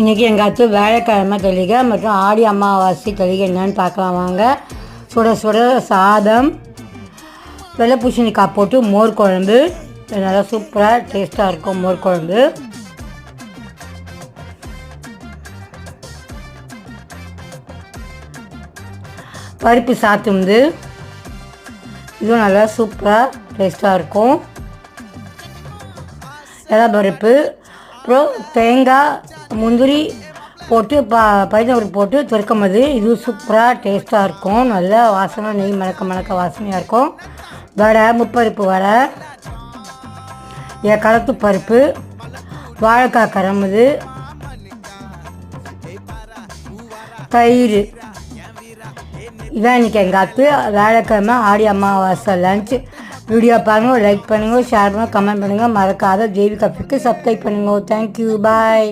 இன்றைக்கி எங்கள் அத்து வேலைக்கிழமை தொழிக மற்றும் ஆடி அமாவாசை தொழிகை என்னன்னு பார்க்கலாம் வாங்க. சுட சுட சாதம் வெள்ளை பூசணிக்காய் போட்டு மோர் குழம்பு. நல்லா சூப்பராக டேஸ்ட்டாக இருக்கும் மோர் குழம்பு. பருப்பு சாத்துந்து இதுவும் நல்லா சூப்பராக டேஸ்ட்டாக இருக்கும். இலை பருப்பு அப்புறம் தேங்காய் முந்திரி போட்டு ப பைத்தம்பருப்பு போட்டு துறக்கும்போது இது சூப்பராக டேஸ்ட்டாக இருக்கும். நல்லா வாசனை நெய் மணக்க மணக்க வாசனையாக இருக்கும். வடை முப்பருப்பு வடை என் களத்து பருப்பு வாழைக்காய் கரம்புது தயிர். இதான் இன்றைக்கி எங்கள் அத்து. வேலைக்கிழமை ஆடி அம்மாவாசை லஞ்சு வீடியோ பாருங்கள் லைக் பண்ணுங்கள் ஷேர் பண்ணுங்கள் கமெண்ட் பண்ணுங்கள் மறக்காத ஜெய்வி கஃபிக்கு சப்ஸ்கிரைப் பண்ணுங்கள் தேங்க்யூ பாய்